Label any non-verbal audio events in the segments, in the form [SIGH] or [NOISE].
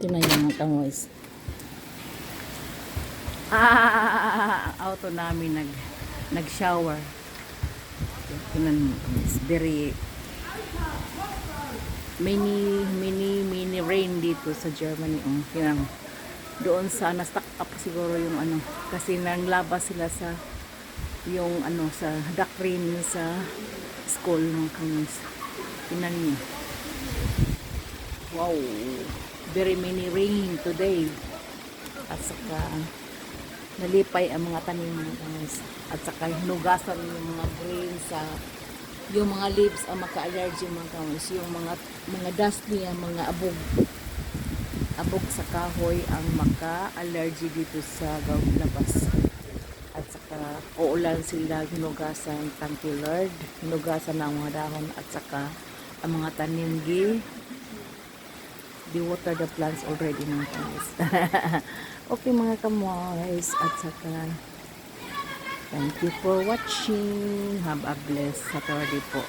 Ito na yung mga kamoys. Ah, auto namin nag nag-shower. Mga kamoys. Very mini mini mini rain dito sa Germany. Oh, yan. Doon sa na-stuck up siguro yung ano kasi nanglaba sila sa yung ano sa duck rain sa school ng kamoys. Tingnan niyo. Wow. Very many rain today. At saka nalipay ang mga tanim guys. At saka hinugasan yung mga grain sa yung mga leaves ang maka-allergy mga guys. Yung mga mga dust niya, mga abog abog sa kahoy ang maka-allergy dito sa gawing labas. At saka uulan sila hinugasan, Lord. Hinugasan ang mga dahon at saka ang mga tanim gi they water the plants already mga guys. [LAUGHS] okay mga kamoys at saka thank you for watching. Have a blessed Saturday po.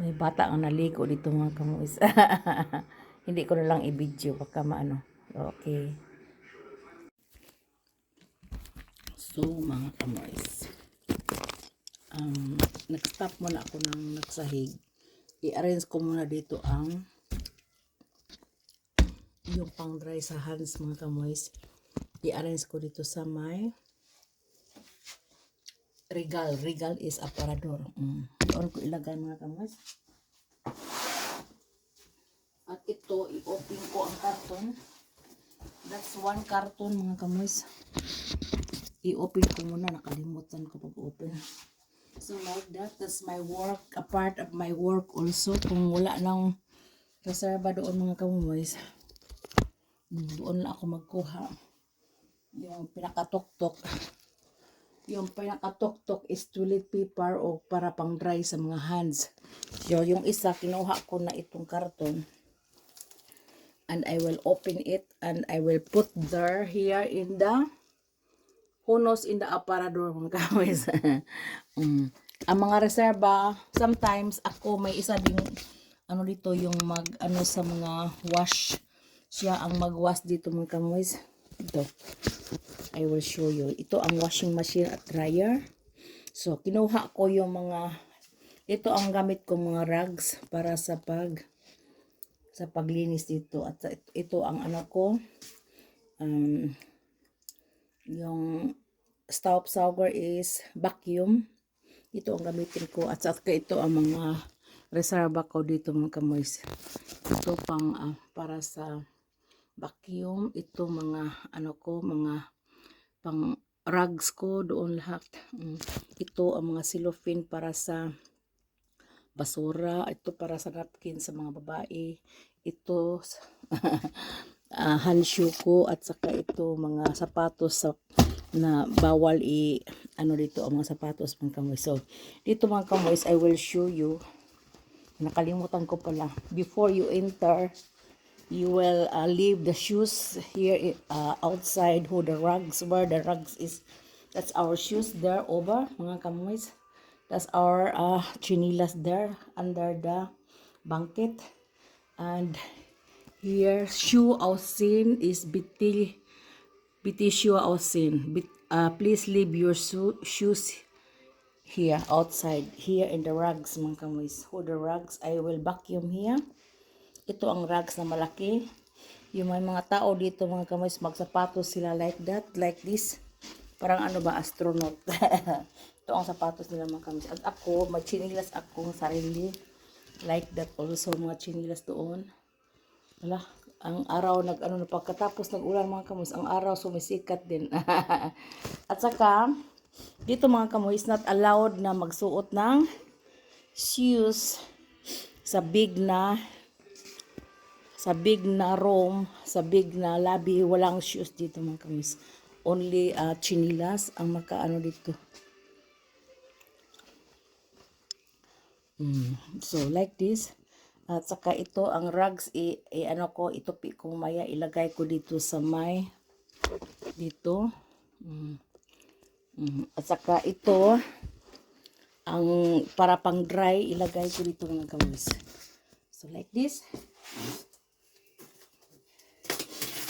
May bata ang naligo dito mga kamoys. [LAUGHS] Hindi ko na lang i-video baka maano. Okay. So mga kamoys um, nag-stop muna ako ng nagsahig. I-arrange ko muna dito ang yung pang dry sa hands mga kamoys. I-arrange ko dito sa may regal. Regal is aparador. Mm. Doon ko ilagay mga kamoys. At ito, i-open ko ang karton. That's one carton mga kamoys. I-open ko muna. Nakalimutan ko pag-open. So like that, that's my work, a part of my work also. Kung wala nang reserva doon mga kamumoys, doon lang ako magkuha. Yung pinakatok-tok. Yung pinakatok-tok is toilet paper o para pang dry sa mga hands. So yung isa, kinuha ko na itong karton. And I will open it and I will put there here in the hunos in the aparador mga kawis. [LAUGHS] mm. Ang mga reserba, sometimes ako may isa ding ano dito yung mag ano sa mga wash siya ang magwash dito mga kamoys. Ito. I will show you. Ito ang washing machine at dryer. So, kinuha ko yung mga ito ang gamit ko mga rugs para sa pag sa paglinis dito at ito ang ano ko um, yung stop shower is vacuum. Ito ang gamitin ko. At saka ito ang mga reserva ko dito mga kamoys. Ito pang ah, para sa vacuum. Ito mga ano ko, mga pang rugs ko doon lahat. Mm. Ito ang mga cellophane para sa basura. Ito para sa napkin sa mga babae. Ito [LAUGHS] uh, handshoe ko at saka ito mga sapatos sa na bawal i ano dito ang mga sapatos mga kamoy. So, dito mga kamoy, I will show you. Nakalimutan ko pala. Before you enter, you will uh, leave the shoes here uh, outside who the rugs where the rugs is. That's our shoes there over mga kamoy. That's our uh, chinilas there under the blanket. And here, shoe outseen is bitil Bitisyo Ausin. Bit, uh, please leave your shoes here outside. Here in the rugs mga kamoys. Who the rugs? I will vacuum here. Ito ang rugs na malaki. Yung may mga tao dito mga kamoys magsapatos sila like that. Like this. Parang ano ba astronaut. [LAUGHS] Ito ang sapatos nila mga kamoys. At ako, may chinilas akong sarili. Like that also mga chinilas doon. Wala, ang araw nag ano pagkatapos nag-ulan mga kamoys, ang araw sumisikat din. [LAUGHS] At saka dito mga kamoys not allowed na magsuot ng shoes sa big na sa big na room, sa big na lobby, walang shoes dito mga kamoys. Only uh, chinilas ang makaano dito. Mm. So like this. At saka ito ang rugs i, i ano ko itupi ko maya ilagay ko dito sa may dito. Mm. Mm. At saka ito ang para pang dry ilagay ko dito mga kamoys. So like this.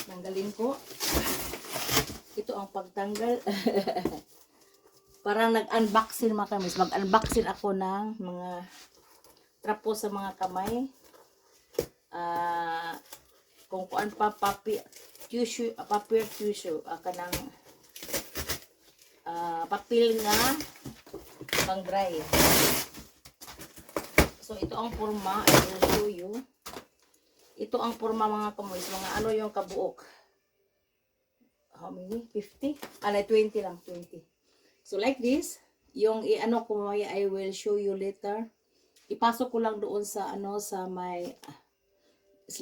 Tanggalin ko. Ito ang pagtanggal. [LAUGHS] Parang nag-unboxing mga kamoys. Mag-unboxing ako ng mga trapo sa mga kamay. Ah, kung kuan pa papi tissue, ah, paper tissue, uh, kanang ah, papel nga pang dry. So ito ang forma, I will show you. Ito ang forma mga kamoys, mga ano yung kabuok. How many? 50? Ah, 20 lang, 20. So like this, yung i-ano ko I will show you later. Ipasok ko lang doon sa ano sa may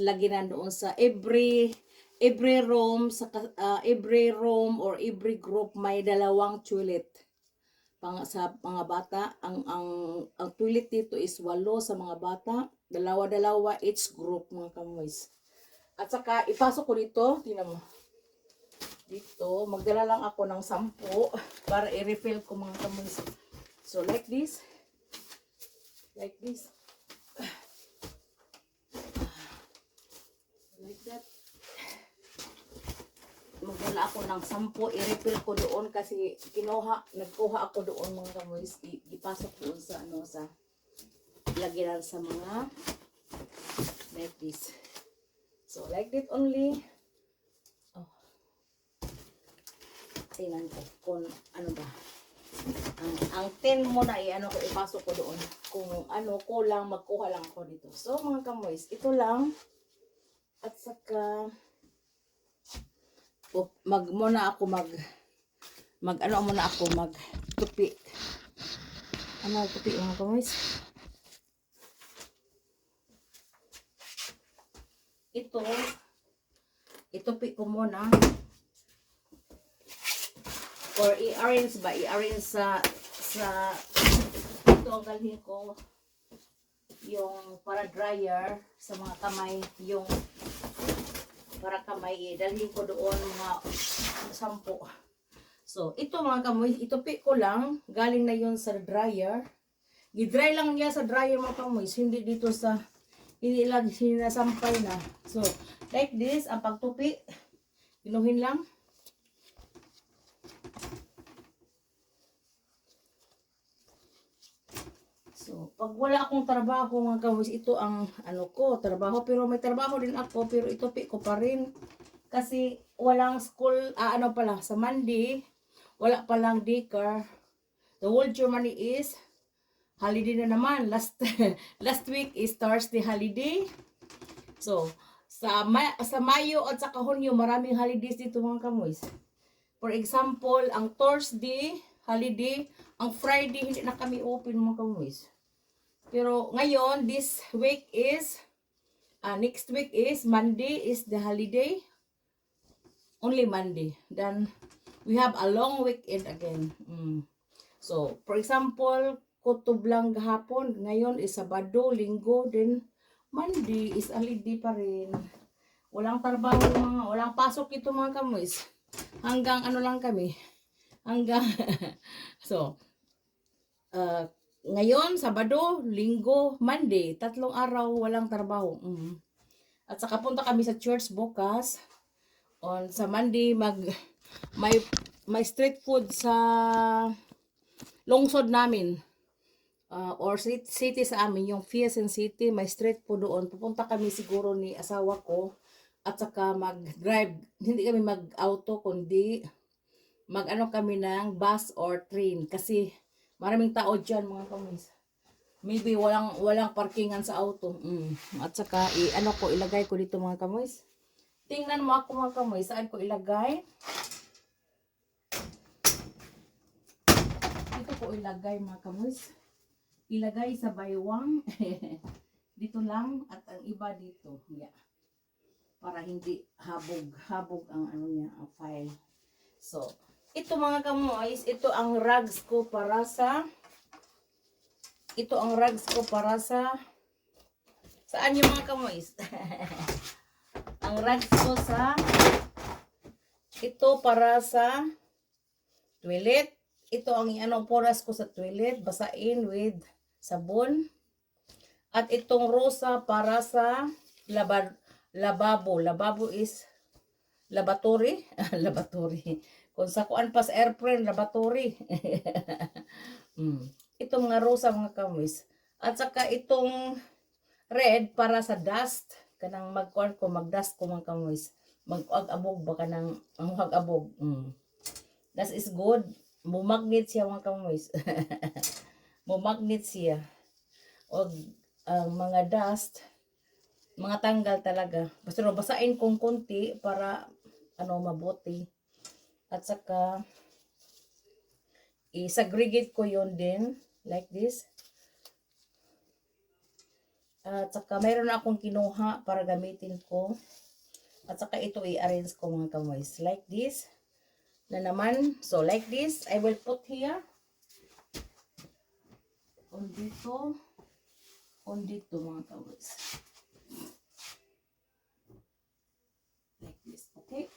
laginan doon sa every every room sa ah, every room or every group may dalawang toilet. Pang sa mga bata ang ang ang toilet dito is walo sa mga bata. Dalawa-dalawa each group mga kamoys. At saka ipasok ko dito tingnan mo. Dito magdala lang ako ng sampo para i-refill ko mga kamoys. So like this like this [SIGHS] like that magdala ako ng sampo, i-refill ko doon kasi kinuha, nagkuha ako doon mga kamoys, ipasok doon sa ano sa lagyan sa mga like this. So like that only. Oh. Tingnan ko kung ano ba. Ang, ang 10 mo na i-ano ko, ipasok ko doon. Kung ano, kulang, magkuha lang ako dito. So mga kamoys, ito lang. At saka, o, mag muna ako mag mag ano muna ako mag tupi ano tupi mga kamoys ito itupi ko muna or i-arrange ba i-arrange sa sa ito ang galhin ko yung para dryer sa mga kamay yung para kamay dalhin ko doon mga sampo. So, ito mga kamoy, itupi ko lang, galing na yon sa dryer. Gidry lang niya sa dryer mga kamoy, hindi dito sa, hindi lang sinasampay na. So, like this, ang pagtupi, pinuhin lang. So, pag wala akong trabaho mga kamoy, ito ang ano ko, trabaho. Pero may trabaho din ako, pero itupi ko pa rin. Kasi walang school, ah, ano pala, sa Monday, wala palang daycare. The whole Germany is holiday na naman. Last [LAUGHS] last week is Thursday holiday. So, sa Ma- sa Mayo at sa Hunyo, maraming holidays dito mga kamoys. For example, ang Thursday, holiday, ang Friday, hindi na kami open mga kamoys. Pero ngayon, this week is, ah, next week is, Monday is the holiday. Only Monday. Then, we have a long weekend again. Mm. So, for example, kutob lang gahapon. Ngayon is Sabado, Linggo, then Monday is holiday pa rin. Walang trabaho mga, walang pasok ito mga kamoys. Hanggang ano lang kami. Hanggang, [LAUGHS] so, uh, ngayon, Sabado, Linggo, Monday, tatlong araw walang trabaho. Mm. At saka punta kami sa church bukas. On sa Monday mag may may street food sa lungsod namin. Uh, or city, sa amin, yung Fiesen City, may street food doon. Pupunta kami siguro ni asawa ko at saka mag-drive. Hindi kami mag-auto, kundi mag-ano kami ng bus or train. Kasi maraming tao dyan, mga kamis. Maybe walang walang parkingan sa auto. Mm. At saka, i ano ko, ilagay ko dito mga kamoys. Tingnan mo ako mga kamoy, saan ko ilagay? Dito ko ilagay mga kamoys. Ilagay sa baywang. [LAUGHS] dito lang at ang iba dito. Yeah. Para hindi habog, habog ang ano niya, ang file. So, ito mga kamoys, ito ang rugs ko para sa ito ang rugs ko para sa saan yung mga kamoys? [LAUGHS] ang rags ko sa ito para sa toilet ito ang ano poras ko sa toilet, basain with sabon. At itong rosa para sa laba, lababo. Lababo is laboratory. [LAUGHS] laboratory. Kung sa kuan pas airplane, laboratory. [LAUGHS] mm. Itong mga rosa mga kamis. At saka itong red para sa dust. Kanang magkuan ko, magdust ko mga kamis. Mag-abog ba ka ng ang abog Mm. That is good. Mumagnet siya mga kamis. [LAUGHS] Mumagnet siya. O ang mga dust, mga tanggal talaga. Basta no, basain kong konti para ano mabuti. At saka i-segregate ko yon din like this. At saka mayroon akong kinuha para gamitin ko. At saka ito i-arrange ko mga kamoys. Like this. Na naman. So like this, I will put here. On dito. On dito mga kamoys. Like this. Okay.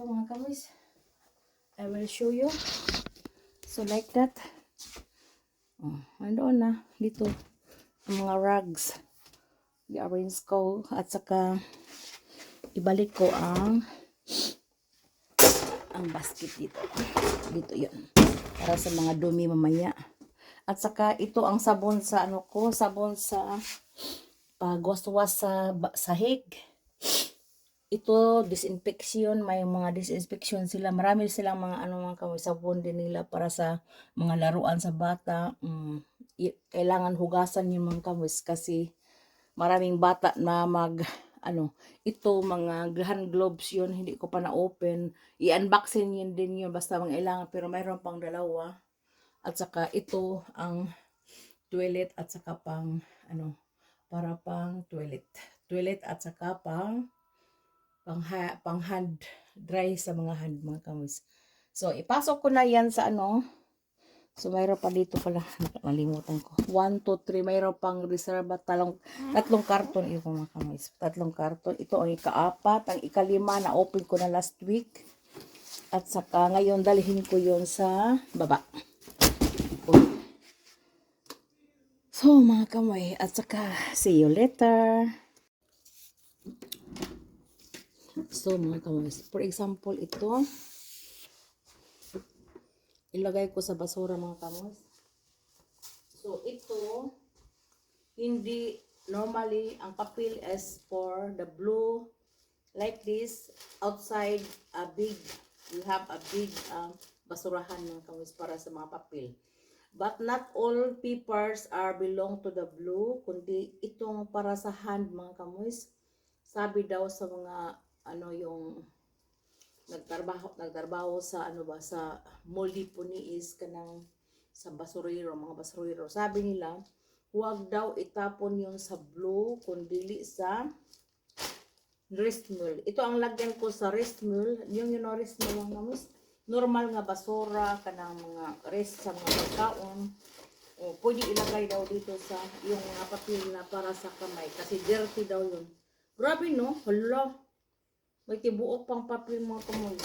So mga kamoys, I will show you. So like that. Oh, nandoon na. Dito. Ang mga rugs. I-arrange ko. At saka ibalik ko ang ang basket dito. Dito yun. Para sa mga dumi mamaya. At saka ito ang sabon sa ano ko. Sabon sa pagwaswas sa sahig ito disinfection may mga disinfection sila. Marami silang mga ano mga kamoy sabon din nila para sa mga laruan sa bata. Mm, kailangan hugasan yung mga kamoy kasi maraming bata na mag ano ito mga hand gloves yun hindi ko pa na open i-unboxing yun din yun basta mga ilangan pero mayroon pang dalawa. At saka ito ang toilet at saka pang ano para pang toilet. Toilet at saka pang pang, ha, pang hand dry sa mga hand mga kamis. So, ipasok ko na yan sa ano. So, mayroon pa dito pala. [LAUGHS] Nakalimutan ko. 1, 2, 3. Mayroon pang reserva. Talong, tatlong karton ito mga kamis. Tatlong karton. Ito ang ikaapat. Ang ikalima na open ko na last week. At saka ngayon dalhin ko yon sa baba. So, mga kamay. At saka, see you later. So, mga kamis, for example, ito, ilagay ko sa basura, mga kamis. So, ito, hindi, normally, ang papel is for the blue, like this, outside, a big, we have a big um, basurahan, mga kamis, para sa mga papel. But not all papers are belong to the blue, kundi itong para sa hand, mga kamis. Sabi daw sa mga ano yung nagtrabaho nagtrabaho sa ano ba sa moldy is kanang sa basurero mga basurero. Sabi nila huwag daw itapon yung sa blue kundi sa wrist mill. Ito ang lagyan ko sa wrist mill. Yung yun know, wrist mill ang namus normal nga basura kanang mga rest sa mga pagkaon. O pwede ilagay daw dito sa yung mga papel na para sa kamay kasi dirty daw yun. Grabe no? Hala may tibuok pang papel mga kamoy.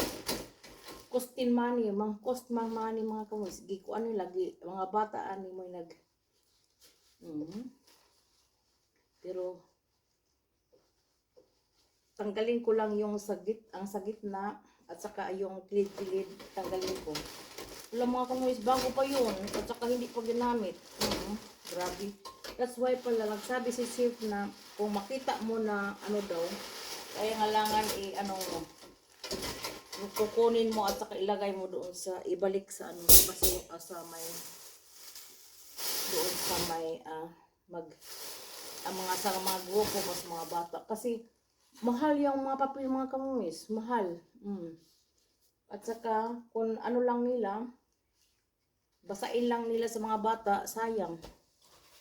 Costin money, mga cost man money mga kamoy. Sige ko ano lagi, mga bata ani mo nag Mhm. Pero tanggalin ko lang yung sagit, ang sagit na at saka yung kilid-kilid tanggalin ko. Wala mga kamoy, bago pa yun at saka hindi pa ginamit. Mhm. Grabe. That's why pala nagsabi si Chef na kung makita mo na ano daw, kaya nga langan i ano mo. Kukunin mo at saka ilagay mo doon sa ibalik sa ano kasi uh, sa may doon sa may ah, mag ang mga sa mga grupo mas mga bata kasi mahal yung mga papel mga kamumis mahal mm. at saka kung ano lang nila basain lang nila sa mga bata sayang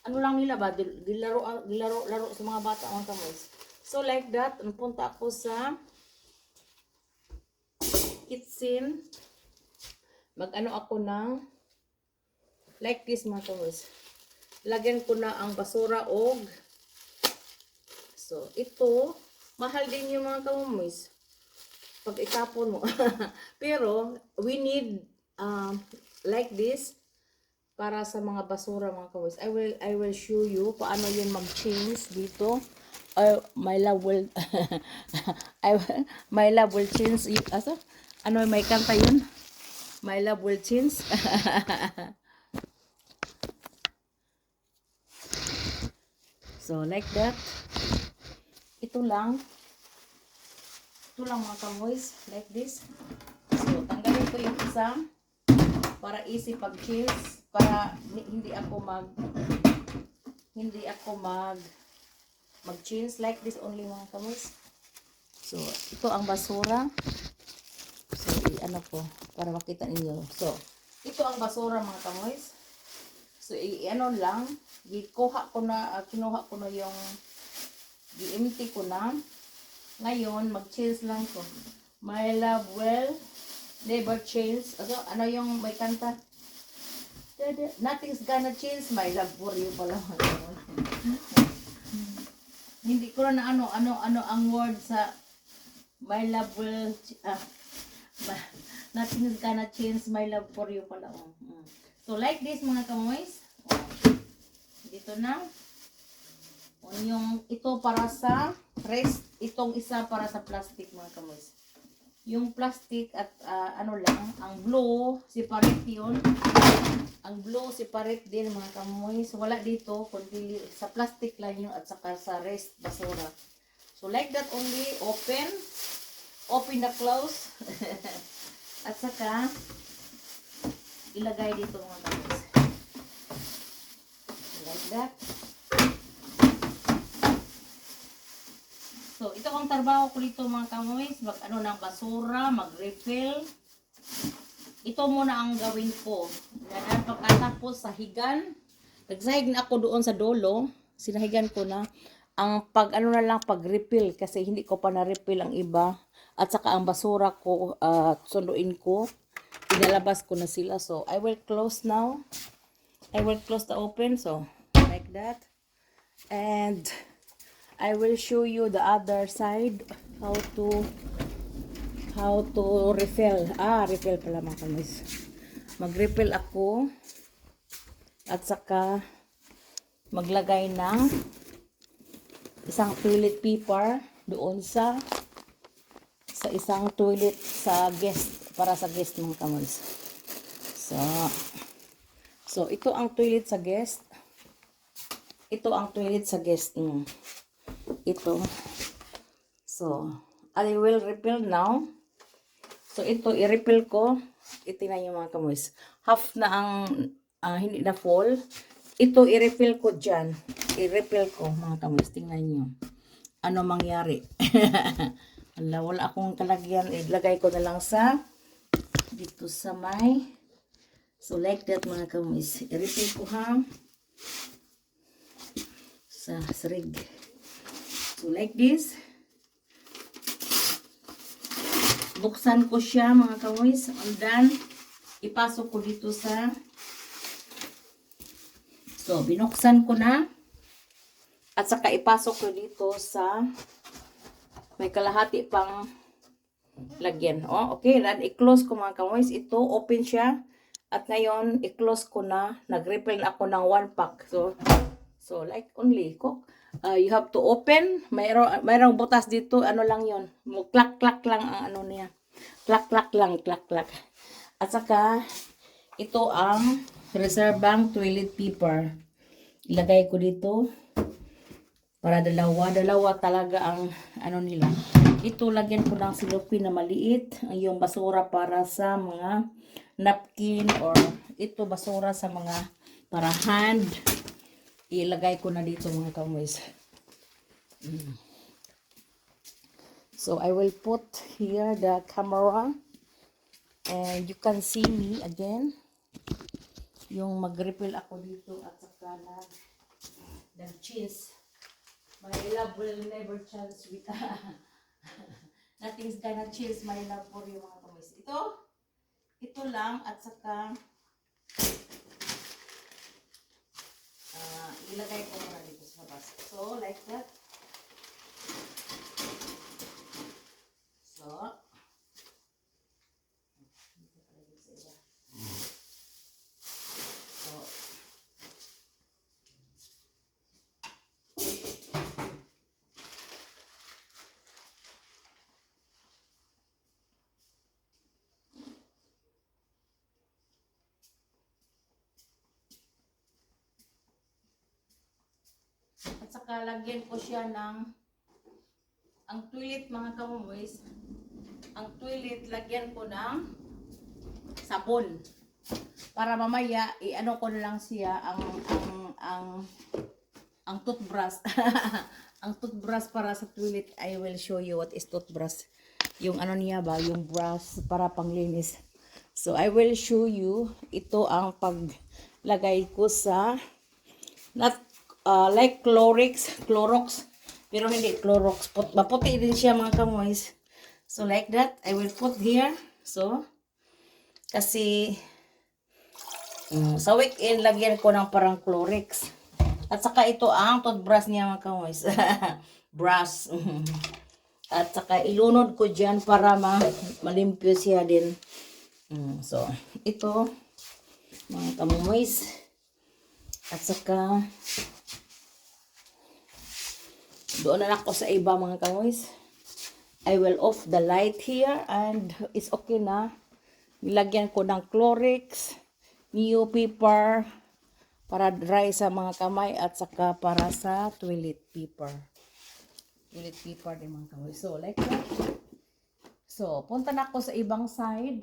ano lang nila ba Dil- dilaro dilaro laro sa mga bata mga kamumis So, like that, punta ako sa kitchen. Mag-ano ako ng like this mga kamus. Lagyan ko na ang basura og So, ito, mahal din yung mga kamumis. Pag itapon mo. [LAUGHS] Pero, we need um, like this para sa mga basura mga kawis. I will I will show you paano yun mag-change dito. Uh, my love will [LAUGHS] I my love will change y- asa? Ano may kanta yun? My love will change. [LAUGHS] so like that. Ito lang. Ito lang mga kamoys. Like this. So tanggalin ko yung isa para easy pag cheese para hindi ako mag hindi ako mag mag cheese like this only mga kamoys so ito ang basura. So i-ano ko para makita ninyo. So ito ang basura mga kamoys so i-ano lang gikuha ko na ah, kinuha ko na yung gi-empty ko na. Ngayon mag cheese lang ko. My love will never change. Ano, ano yung may kanta? Nothing's gonna change my love for you pala. Hindi ko na ano ano ano ang word sa my love will ah, ma- nothing's gonna change my love for you pala. Oh. Mm. So like this mga kamoys. Dito na. O, yung ito para sa rest, itong isa para sa plastic mga kamoys. Yung plastic at ah, ano lang, ang blue, separate yun ang blue separate din mga kamoy. So wala dito kundi sa plastic lang yun at saka sa rest basura. So like that only open open the close [LAUGHS] at saka ilagay dito mga kamoy. Like that. So ito ang trabaho ko dito mga kamoy. Mag ano ng basura, mag-refill. Ito muna ang gawin ko. Yan, pagkatapos sa higan, nagsahig na ako doon sa dolo, sinahigan ko na, ang pag ano na lang pag refill kasi hindi ko pa na refill ang iba. At saka ang basura ko uh, sunduin ko. Inalabas ko na sila. So I will close now. I will close the open. So like that. And I will show you the other side how to how to refill. Ah, refill pala mga kamis. Mag-refill ako. At saka maglagay ng isang toilet paper doon sa sa isang toilet sa guest para sa guest mga kamis. So, so ito ang toilet sa guest. Ito ang toilet sa guest. Mm. Ito. So, I will refill now. So, ito, i-refill ko. Itingnan yung mga kamoys. Half na ang, ah, hindi na full. Ito, i-refill ko dyan. I-refill ko, mga kamoys. Tingnan nyo. Ano mangyari? [LAUGHS] Wala, wala akong kalagyan. Ilagay ko na lang sa, dito sa may, so like that mga kamoys. I-refill ko ha. Sa srig. So, like this. Buksan ko siya mga kamoys and then ipasok ko dito sa so binuksan ko na. At saka ipasok ko dito sa may kalahati pang lagyan. Oh okay. Then i-close ko mga kamoys ito open siya. At ngayon i-close ko na. Nag-refill na ako ng one pack. So so like only cook uh, you have to open. Mayroong mayroong butas dito. Ano lang yon klak lang ang ano niya. Klak lang. Klak at saka ito ang reservang toilet paper. Ilagay ko dito para dalawa. Dalawa talaga ang ano nila. Ito lagyan ko ng silupin na maliit. Yung basura para sa mga napkin or ito basura sa mga para hand ilagay ko na dito mga kamoys. Mm. So I will put here the camera and you can see me again. Yung mag-refill ako dito at saka na nag-cheese. My love will never change with [LAUGHS] Nothing's gonna change my love for you mga kamoys. Ito, ito lang at saka Ah, ilagay ko muna dito sa labas. So, like that. So, At saka lagyan ko siya ng ang toilet mga kamumoys. Ang toilet lagyan ko ng sabon. Para mamaya i-ano ko na lang siya ang ang ang ang toothbrush. [LAUGHS] ang toothbrush para sa toilet. I will show you what is toothbrush. Yung ano niya ba, yung brush para panglinis. So I will show you ito ang paglagay ko sa not uh, like Clorix, Clorox, pero hindi Clorox. Put, maputi din siya mga kamoys. So like that, I will put here. So, kasi mm, sa weekend, lagyan ko ng parang Clorix. At saka ito ang toothbrush niya mga kamoys. [LAUGHS] Brush. [LAUGHS] At saka ilunod ko dyan para ma malimpyo siya din. Mm, so, ito, mga kamoys. At saka, doon na ako sa iba mga kamoys. I will off the light here and it's okay na. Nilagyan ko ng Clorix, Neo paper para dry sa mga kamay at saka para sa toilet paper. Toilet paper din mga kamoy. So, like that. So, punta na ako sa ibang side.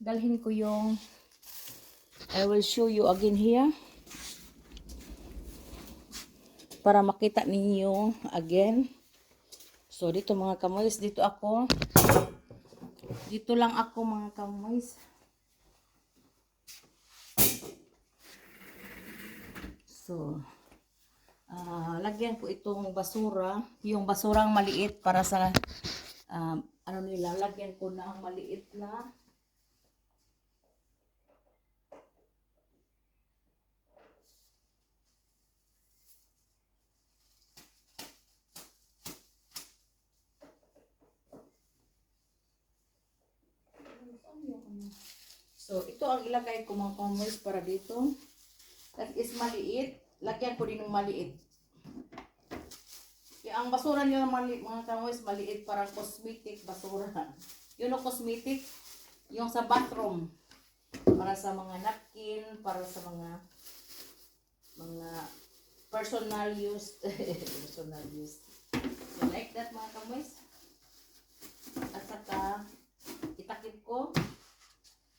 Dalhin ko yung I will show you again here para makita ninyo again. So, dito mga kamoys, dito ako. Dito lang ako mga kamoys. So, ah lagyan ko itong basura, yung basurang maliit para sa um, ano nila, lagyan ko na ang maliit na So, ito ang ilagay ko mga commerce para dito. That is maliit. Lagyan ko din ng maliit. Yung ang basura niyo mali, mga commerce, maliit para cosmetic basura. [LAUGHS] Yun ang cosmetic. Yung sa bathroom. Para sa mga napkin, para sa mga mga personal use. [LAUGHS] personal use. So, like that mga commerce. At saka, itakip ko.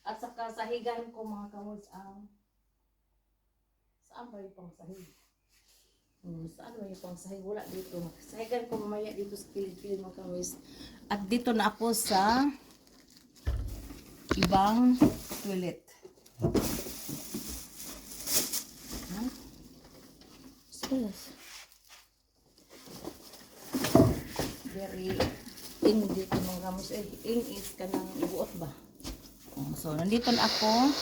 At saka sahigan ko mga kamoys ang saan ba yung pang sahig? Hmm, saan ba yung pang sahig? Wala dito. Sahigan ko mamaya dito sa kilid-kilid mga kamoys. At dito na ako sa ibang toilet. Huh? This? Very ing dito mga kamoys. Eh, ing is ka ng buot ba? So, nandito na ako.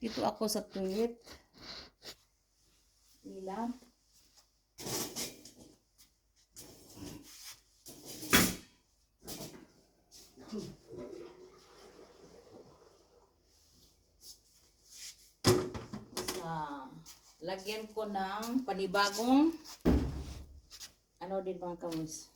Dito ako sa toilet. Nila. Sa lagyan ko ng panibagong ano din mga kamus.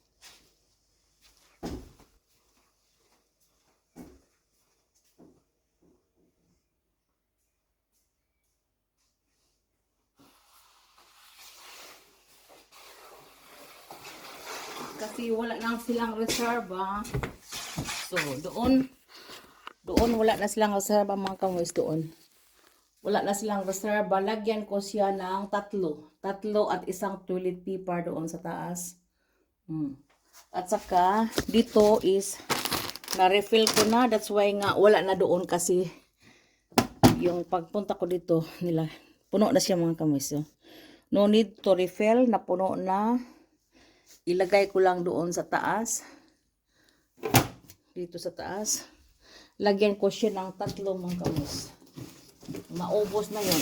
kasi wala lang silang reserva. So, doon, doon wala na silang reserva mga kamoys doon. Wala na silang reserva. Lagyan ko siya ng tatlo. Tatlo at isang toilet paper doon sa taas. Hmm. At saka, dito is, na-refill ko na. That's why nga, wala na doon kasi yung pagpunta ko dito nila, puno na siya mga kamoys. So, no need to refill, napuno na ilagay ko lang doon sa taas. Dito sa taas. Lagyan ko siya ng tatlo mga kamus. Maubos na yun.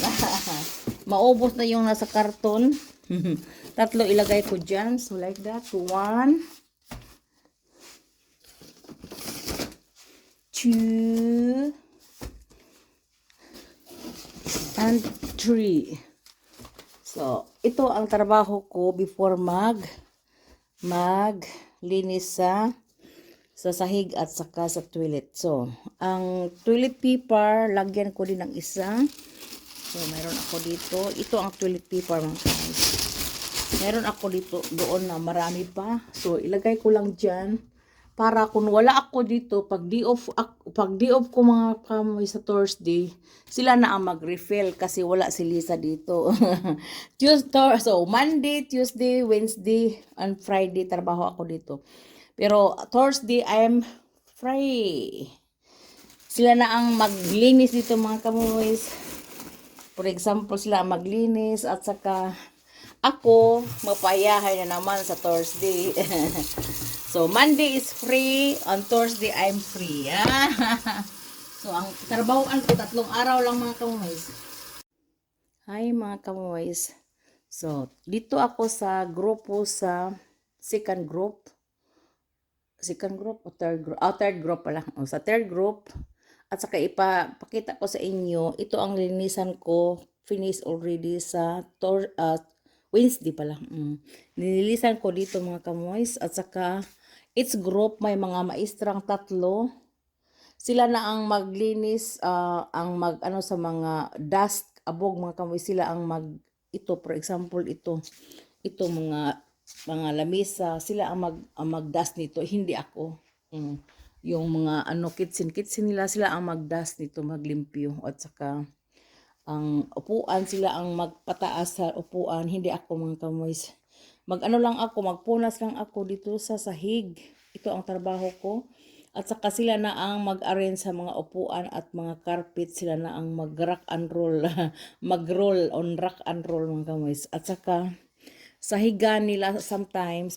[LAUGHS] Maubos na yung nasa karton. [LAUGHS] Tatlo ilagay ko dyan. So like that. One. Two. And three. So ito ang trabaho ko before mag maglinis sa sa sahig at saka sa toilet. So, ang toilet paper, lagyan ko din ng isa. So, mayroon ako dito. Ito ang toilet paper mga guys. Meron ako dito doon na marami pa. So ilagay ko lang diyan para kung wala ako dito pag di off pag di off ko mga kamoy sa Thursday, sila na ang mag-refill kasi wala si Lisa dito. [LAUGHS] Tuesday, so Monday, Tuesday, Wednesday, and Friday trabaho ako dito. Pero Thursday I'm free. Sila na ang maglinis dito mga kamoys. For example, sila ang maglinis at saka ako mapayahay na naman sa Thursday. [LAUGHS] so, Monday is free. On Thursday, I'm free. [LAUGHS] so, ang trabahoan ko, tatlong araw lang mga kamuways. Hi mga kamuways. So, dito ako sa grupo sa second group. Second group o third group? Oh, third group pala. O, sa third group. At saka ipapakita ko sa inyo, ito ang linisan ko. Finish already sa tor, ah, Wednesday pala. Mm. Nililisan ko dito mga kamoys. At saka, it's group, may mga maestrang tatlo. Sila na ang maglinis, ah, ang mag, ano sa mga dust, abog mga kamoys. Sila ang mag, ito, for example, ito. Ito mga, mga lamisa. Sila ang mag, ang mag-dust nito. Hindi ako. Mm. Yung mga, ano, kitchen, kitchen nila, sila ang mag-dust nito, maglimpyo. At saka, ang upuan sila ang magpataas sa upuan hindi ako mga kamoys magano lang ako magpunas lang ako dito sa sahig. Ito ang trabaho ko. At saka sila na ang mag-arrange sa mga upuan at mga carpet. Sila na ang mag-rack and roll. [LAUGHS] Mag-roll on rack and roll mga kamoys at saka sa higa nila sometimes